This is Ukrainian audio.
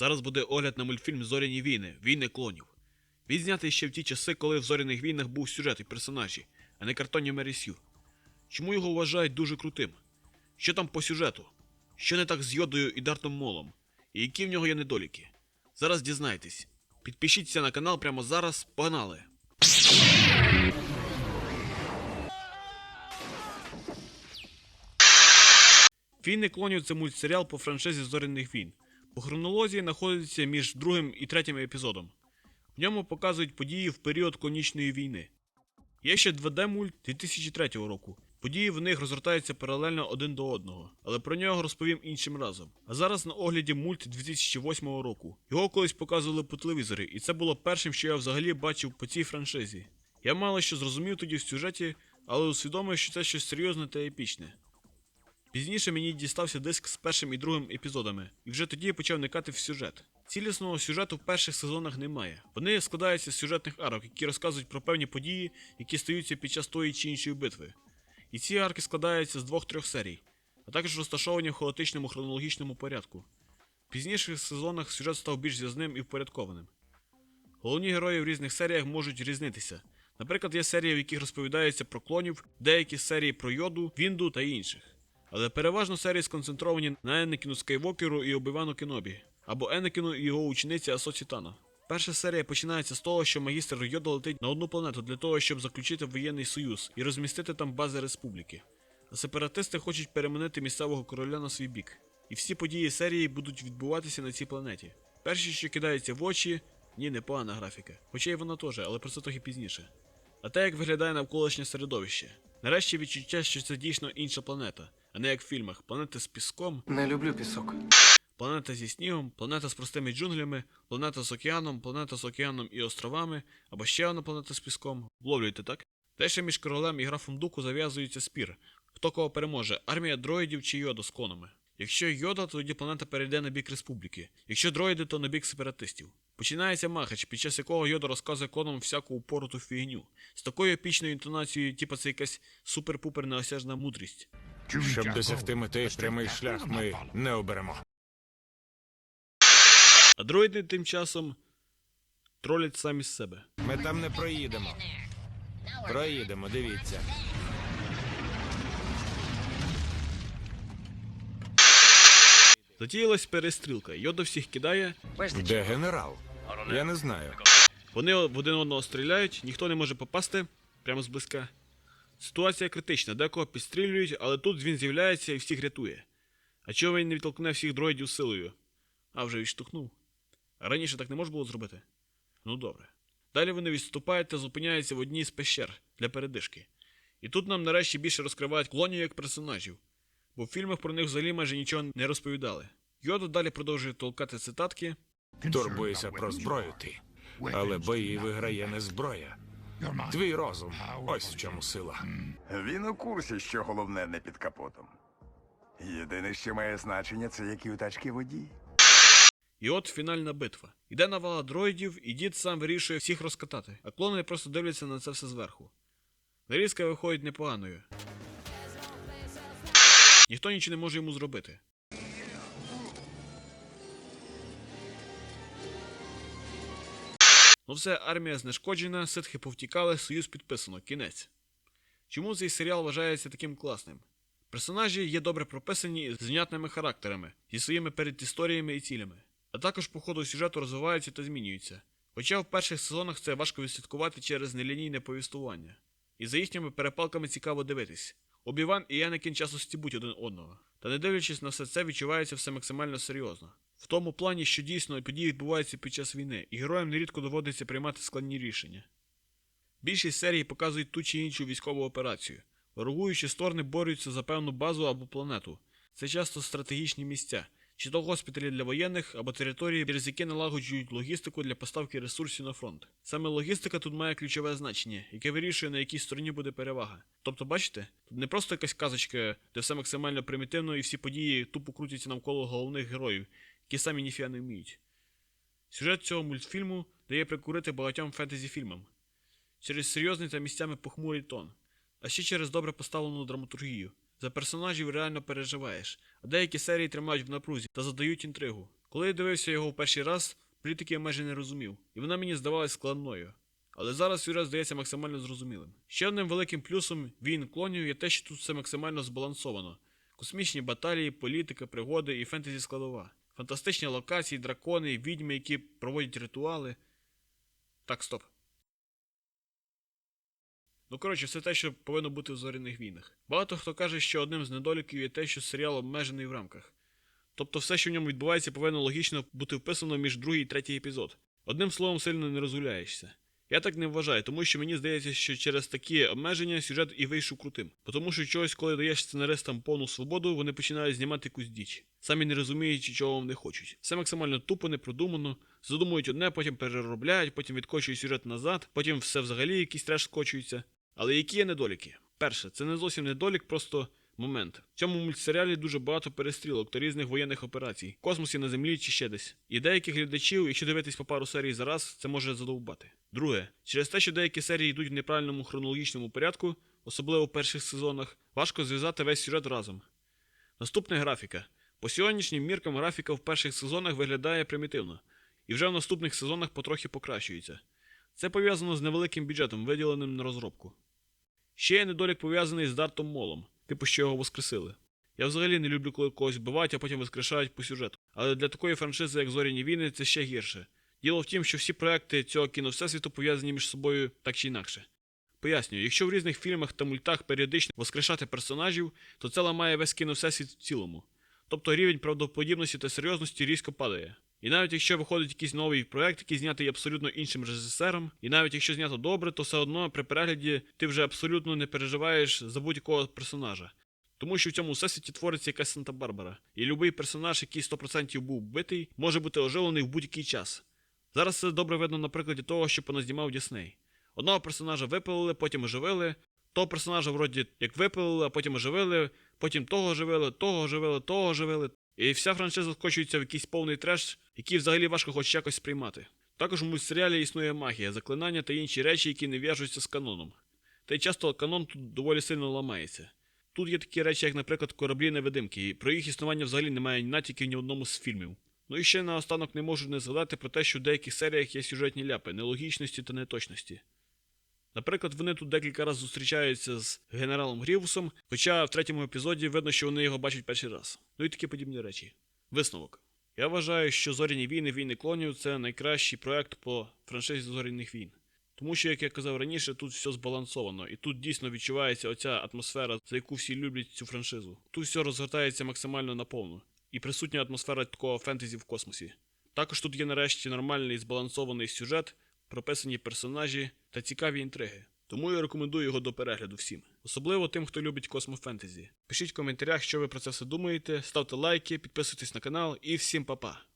Зараз буде огляд на мультфільм Зоряні війни Війни клонів. Він знятий ще в ті часи, коли в зоряних війнах був сюжет і персонажі, а не картонні мересю. Чому його вважають дуже крутим? Що там по сюжету? Що не так з Йодою і Дартом Молом? І які в нього є недоліки? Зараз дізнаєтесь. Підпишіться на канал прямо зараз, погнали! Війни клонів це мультсеріал по франшизі Зоряних війн. По хронології знаходиться між другим і третім епізодом. В ньому показують події в період клонічної війни. Є ще 2D мульт 2003 року. Події в них розгортаються паралельно один до одного, але про нього розповім іншим разом. А зараз на огляді мульт 2008 року. Його колись показували по телевізорі, і це було першим, що я взагалі бачив по цій франшизі. Я мало що зрозумів тоді в сюжеті, але усвідомив, що це щось серйозне та епічне. Пізніше мені дістався диск з першим і другим епізодами, і вже тоді я почав никати в сюжет. Цілісного сюжету в перших сезонах немає. Вони складаються з сюжетних арок, які розказують про певні події, які стаються під час тої чи іншої битви. І ці арки складаються з двох-трьох серій, а також розташовані в хаотичному хронологічному порядку. В пізніших сезонах сюжет став більш зв'язним і впорядкованим. Головні герої в різних серіях можуть різнитися. Наприклад, є серії, в яких розповідається про клонів, деякі серії про йоду, Вінду та інших. Але переважно серії сконцентровані на Енекіну Скайвокеру і Обівану Кенобі, або Енекіну і його учениці Асоці Тана. Перша серія починається з того, що магістр Йода летить на одну планету для того, щоб заключити воєнний союз і розмістити там бази республіки. А сепаратисти хочуть переманити місцевого короля на свій бік. І всі події серії будуть відбуватися на цій планеті. Перші, що кидається в очі, ні, непогана графіка. Хоча й вона теж, але про це трохи пізніше. А те, як виглядає навколишнє середовище. Нарешті відчуття, що це дійсно інша планета, а не як в фільмах планета з піском, Не люблю пісок. планета зі снігом, планета з простими джунглями, планета з океаном, планета з океаном і островами, або ще одна планета з піском. Вловлюєте, так? Далі між королем і графом Дуку зав'язується спір. Хто кого переможе, армія дроїдів чи йода з конами. Якщо йода, то тоді планета перейде на бік республіки. Якщо дроїди, то на бік сепаратистів. Починається махач, під час якого йода розказує клонам всяку упороту фігню. З такою епічною інтонацією, типу це якась супер-пупер неосяжна мудрість. Щоб досягти мети, прямий шлях ми не оберемо. А дроїди тим часом тролять самі з себе. Ми там не проїдемо. Проїдемо, дивіться. Затіялась перестрілка. Йода всіх кидає, Де генерал? Я не знаю. вони в один одного стріляють, ніхто не може попасти прямо зблизька. Ситуація критична, декого підстрілюють, але тут він з'являється і всіх рятує. А чого він не відтолкне всіх дроїдів силою? А вже відштовхнув. Раніше так не можна було зробити? Ну добре. Далі вони відступають та зупиняються в одній з пещер для передишки. І тут нам нарешті більше розкривають клонів як персонажів, бо в фільмах про них взагалі майже нічого не розповідали. Йода далі продовжує толкати цитатки, Турбуєшся про зброю ти. Але бої виграє не зброя. Твій розум. Ось в чому сила. Він у курсі, що головне не під капотом. Єдине, що має значення, це які у тачки водій. І от фінальна битва. Іде навала дроїдів, і дід сам вирішує всіх розкатати, а клони просто дивляться на це все зверху. Нарізка виходить непоганою. Ніхто нічого не може йому зробити. Ну все, армія знешкоджена, ситхи повтікали, союз підписано, кінець. Чому цей серіал вважається таким класним? Персонажі є добре прописані з внятними характерами, зі своїми передісторіями і цілями, а також по ходу сюжету розвиваються та змінюються. Хоча в перших сезонах це важко відслідкувати через нелінійне повістування. І за їхніми перепалками цікаво дивитись. Обіван і Енекін часто стібуть один одного, та не дивлячись на все це, відчувається все максимально серйозно. В тому плані, що дійсно події відбуваються під час війни, і героям нерідко доводиться приймати складні рішення. Більшість серій показують ту чи іншу військову операцію. Ворогуючі сторони борються за певну базу або планету. Це часто стратегічні місця, чи то госпіталі для воєнних, або території, через які налагоджують логістику для поставки ресурсів на фронт. Саме логістика тут має ключове значення, яке вирішує, на якій стороні буде перевага. Тобто, бачите, тут не просто якась казочка, де все максимально примітивно і всі події тупо крутяться навколо головних героїв, які самі ніфіга не вміють. Сюжет цього мультфільму дає прикурити багатьом фентезі-фільмам через серйозний та місцями похмурий тон, а ще через добре поставлену драматургію. За персонажів реально переживаєш, а деякі серії тримають в напрузі та задають інтригу. Коли я дивився його в перший раз, політики я майже не розумів, і вона мені здавалась складною. Але зараз сюжет здається максимально зрозумілим. Ще одним великим плюсом війн клонів є те, що тут все максимально збалансовано. Космічні баталії, політика, пригоди і фентезі складова. Фантастичні локації, дракони, відьми, які проводять ритуали. Так, стоп. Ну, коротше, все те, що повинно бути в зоряних війнах. Багато хто каже, що одним з недоліків є те, що серіал обмежений в рамках. Тобто все, що в ньому відбувається, повинно логічно бути вписано між другий і третій епізод. Одним словом, сильно не розгуляєшся. Я так не вважаю, тому що мені здається, що через такі обмеження сюжет і вийшов крутим. Тому що чогось, коли даєш сценаристам повну свободу, вони починають знімати якусь діч, самі не розуміючи, чого вони хочуть. Все максимально тупо, непродумано, задумують одне, потім переробляють, потім відкочують сюжет назад, потім все взагалі якийсь треш скочується. Але які є недоліки? Перше, це не зовсім недолік, просто момент. В цьому мультсеріалі дуже багато перестрілок та різних воєнних операцій, в космосі на землі чи ще десь. І деяких глядачів, якщо дивитись по пару серій за раз, це може задовбати. Друге, через те, що деякі серії йдуть в неправильному хронологічному порядку, особливо в перших сезонах, важко зв'язати весь сюжет разом. Наступна графіка. По сьогоднішнім міркам графіка в перших сезонах виглядає примітивно, і вже в наступних сезонах потрохи покращується. Це пов'язано з невеликим бюджетом, виділеним на розробку. Ще є недолік пов'язаний з Дартом Молом, типу, що його воскресили. Я взагалі не люблю, коли когось вбивають, а потім воскрешають по сюжету. Але для такої франшизи, як Зоряні війни, це ще гірше. Діло в тім, що всі проекти цього кіновсесвіту пов'язані між собою так чи інакше. Пояснюю, якщо в різних фільмах та мультах періодично воскрешати персонажів, то це ламає весь кіновсесвіт в цілому. Тобто рівень правдоподібності та серйозності різко падає. І навіть якщо виходить якийсь новий проект, який знятий абсолютно іншим режисером, і навіть якщо знято добре, то все одно при перегляді ти вже абсолютно не переживаєш за будь-якого персонажа. Тому що в цьому всесвіті твориться якась Санта-Барбара, і будь-який персонаж, який 100% був вбитий, може бути оживлений в будь-який час. Зараз це добре видно на прикладі того, що поназнімав Дісней. Одного персонажа випилили, потім оживили, того персонажа вроді як випилили, а потім оживили, потім того оживили, того оживили, того оживили. І вся франшиза скочується в якийсь повний треш, який взагалі важко хоч якось сприймати. Також в мультсеріалі існує магія, заклинання та інші речі, які не в'яжуться з каноном. Та й часто канон тут доволі сильно ламається. Тут є такі речі, як, наприклад, кораблі невидимки, і про їх існування взагалі немає натяків ні в одному з фільмів. Ну і ще наостанок не можу не згадати про те, що в деяких серіях є сюжетні ляпи, нелогічності та неточності. Наприклад, вони тут декілька разів зустрічаються з генералом Грівусом, хоча в третьому епізоді видно, що вони його бачать перший раз. Ну і такі подібні речі. Висновок. Я вважаю, що Зоряні війни, війни клонів це найкращий проект по франшизі Зоряних війн. Тому що, як я казав раніше, тут все збалансовано, і тут дійсно відчувається оця атмосфера, за яку всі люблять цю франшизу. Тут все розгортається максимально наповну, і присутня атмосфера такого фентезі в космосі. Також тут є нарешті нормальний збалансований сюжет, прописані персонажі та цікаві інтриги. Тому я рекомендую його до перегляду всім, особливо тим, хто любить космофентезі. Пишіть в коментарях, що ви про це все думаєте, ставте лайки, підписуйтесь на канал і всім па-па!